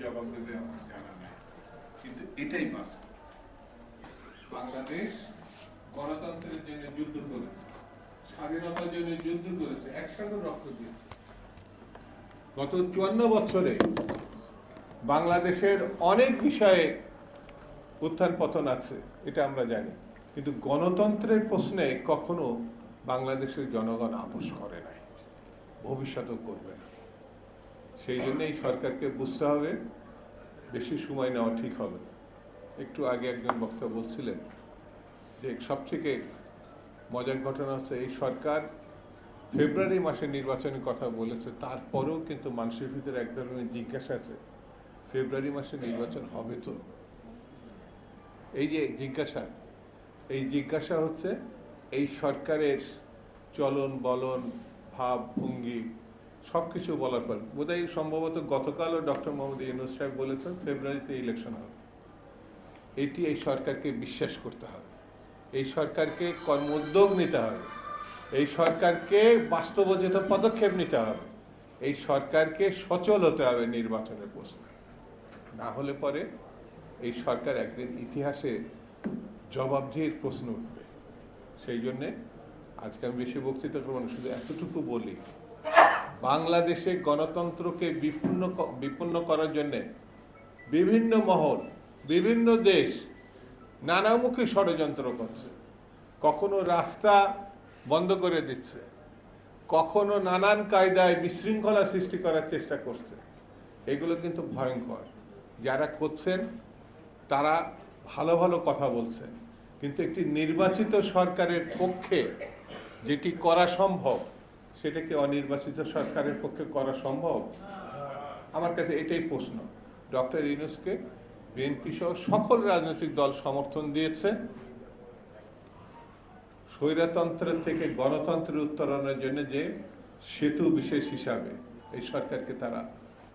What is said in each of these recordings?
জবাব দেবে আমার জানা নাই। কিন্তু এটাই বাস্তব। বাংলাদেশ গণতন্ত্রের জন্য যুদ্ধ করেছে, স্বাধীনতার জন্য যুদ্ধ করেছে, একসাথে রক্ত দিয়েছে। গত চুয়ান্ন বছরে বাংলাদেশের অনেক বিষয়ে উত্থান পতন আছে, এটা আমরা জানি। কিন্তু গণতন্ত্রের প্রশ্নে কখনো বাংলাদেশের জনগণ আপোষ করে নাই, ভবিষ্যতেও করবে না। সেই জন্য এই সরকারকে বুঝতে হবে, বেশি সময় নেওয়া ঠিক হবে একটু আগে একজন বক্তা বলছিলেন যে সবথেকে মজার ঘটনা হচ্ছে এই সরকার ফেব্রুয়ারি মাসে নির্বাচনের কথা বলেছে, তারপরেও কিন্তু মানুষের ভিতরে এক ধরনের জিজ্ঞাসা আছে, ফেব্রুয়ারি মাসে নির্বাচন হবে তো? এই যে জিজ্ঞাসা, এই জিজ্ঞাসা হচ্ছে এই সরকারের চলন বলন ভাব ভঙ্গি সব কিছু বলার পর, বোধহয় সম্ভবত গতকালও ডক্টর মোহাম্মদ ইউনুস সাহেব বলেছেন ফেব্রুয়ারিতে ইলেকশন হবে। এটি এই সরকারকে বিশ্বাস করতে হবে। এই সরকারকে কর্মোদ্যোগ নিতে হবে। এই সরকারকে বাস্তবোচিত পদক্ষেপ নিতে হবে। এই সরকারকে সচল হতে হবে নির্বাচনের প্রশ্নে। না হলে পরে এই সরকার একদিন ইতিহাসে জবাবদিহির প্রশ্ন উঠবে। সেই জন্যে আজকে আমি বেশি বক্তৃতা করব শুধু এতটুকু বলি বাংলাদেশে গণতন্ত্রকে বিপন্ন বিপন্ন করার জন্যে বিভিন্ন মহল, বিভিন্ন দেশ নানামুখী ষড়যন্ত্র করছে। কখনো রাস্তা বন্ধ করে দিচ্ছে। কখনো নানান কায়দায় বিশৃঙ্খলা সৃষ্টি করার চেষ্টা করছে। এগুলো কিন্তু ভয়ঙ্কর। যারা করছেন, তারা ভালো ভালো কথা বলছেন। কিন্তু একটি নির্বাচিত সরকারের পক্ষে যেটি করা সম্ভব সেটা কি অনির্বাচিত সরকারের পক্ষে করা সম্ভব? আমার কাছে এটাই প্রশ্ন। ডক্টর ইউনুসকে বিএনপি সহ সকল রাজনৈতিক দল সমর্থন দিয়েছে। স্বৈরতন্ত্রের থেকে গণতন্ত্রের উত্তরণের জন্য যে সেতু বিশেষ হিসাবে এই সরকারকে তারা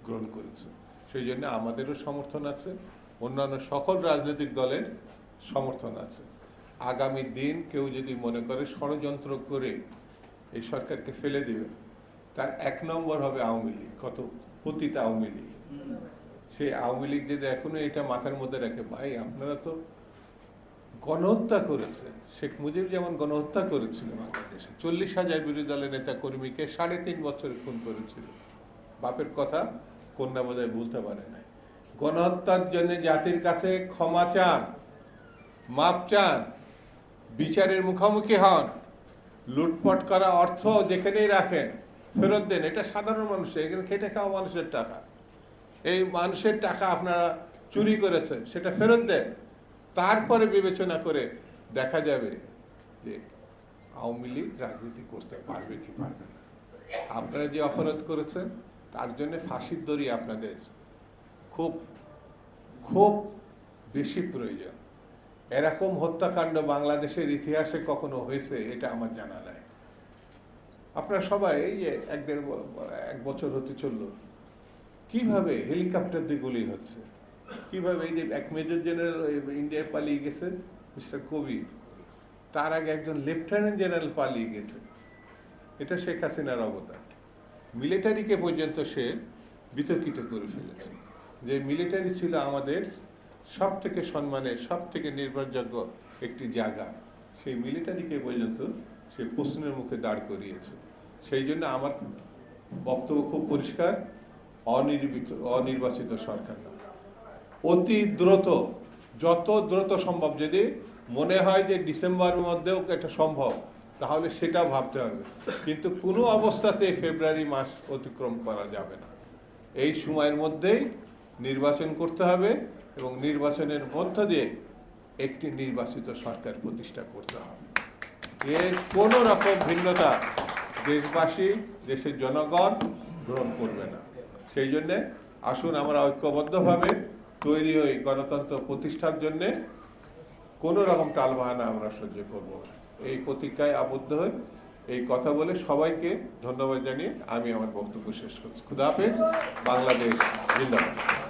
গ্রহণ করেছে। সেই জন্য আমাদেরও সমর্থন আছে, অন্যান্য সকল রাজনৈতিক দলের সমর্থন আছে। আগামী দিন কেউ যদি মনে করে ষড়যন্ত্র করে এই সরকারকে ফেলে দিবে। তার এক নম্বর হবে আওয়ামী লীগ, কত পতিত আওয়ামী লীগ। সেই আওয়ামী লীগ যদি এখনও এটা মাথার মধ্যে রাখে, ভাই আপনারা তো গণহত্যা করেছে। শেখ মুজিব যেমন গণহত্যা করেছিল বাংলাদেশে, চল্লিশ হাজার বিরোধী দলের নেতা কর্মীকে সাড়ে তিন বছরে খুন করেছিল। বাপের কথা কন্যা বোধহয় বলতে পারে নাই। গণহত্যার জন্য জাতির কাছে ক্ষমা চান, মাপ চান, বিচারের মুখোমুখি হন। লুটপাট করা অর্থ যেখানেই রাখেন, ফেরত দেন, এটা সাধারণ মানুষের, এখানে খেটে খাওয়া মানুষের টাকা। এই মানুষের টাকা আপনারা চুরি করেছেন, সেটা ফেরত দেন। তারপরে বিবেচনা করে দেখা যাবে যে আওয়ামী লীগ রাজনীতি করতে পারবে কি পারবে না। আপনারা যে অপরাধ করেছেন, তার জন্য ফাঁসির দড়ি আপনাদের খুব খুব বেশি প্রয়োজন। এরকম হত্যাকাণ্ড বাংলাদেশের ইতিহাসে কখনো হয়েছে এটা আমার জানা নাই। আপনারা সবাই যে এক দেড় এক বছর হতে চলল, কীভাবে হেলিকপ্টার দিয়ে গুলি হচ্ছে? কীভাবে এই যে এক মেজর জেনারেল ইন্ডিয়ায় পালিয়ে গেছে মিস্টার কবির, তার আগে একজন লেফটেন্যান্ট জেনারেল পালিয়ে গেছে। এটা শেখ হাসিনার অবদান মিলিটারিকে পর্যন্ত সে বিতর্কিত করে ফেলেছে। যে মিলিটারি ছিল আমাদের সব থেকে সম্মানের সব থেকে নির্ভরযোগ্য একটি জায়গা, সেই মিলিটারিকে পর্যন্ত সে প্রশ্নের মুখে দাঁড় করিয়েছে। সেই জন্য আমার বক্তব্য খুব পরিষ্কার, অনির্বিত, অনির্বাচিত সরকার অতি দ্রুত, যত দ্রুত সম্ভব যদি মনে হয় যে ডিসেম্বরের মধ্যেও এটা সম্ভব, তাহলে সেটা ভাবতে হবে। কিন্তু কোনো অবস্থাতে ফেব্রুয়ারি মাস অতিক্রম করা যাবে না। এই সময়ের মধ্যেই নির্বাচন করতে হবে এবং নির্বাচনের মধ্য দিয়ে একটি নির্বাচিত সরকার প্রতিষ্ঠা করতে হবে। এর কোনো রকম ভিন্নতা দেশবাসী, দেশের জনগণ গ্রহণ করবে না। সেই জন্যে আসুন আমরা ঐক্যবদ্ধভাবে তৈরি হই গণতন্ত্র প্রতিষ্ঠার জন্যে। কোনো রকম টালবাহানা আমরা সহ্য করব এই প্রতিজ্ঞায় আবদ্ধ হই। এই কথা বলে সবাইকে ধন্যবাদ জানিয়ে আমি আমার বক্তব্য শেষ করছি। খুদা হাফেজ। বাংলাদেশ জিন্দাবাদ।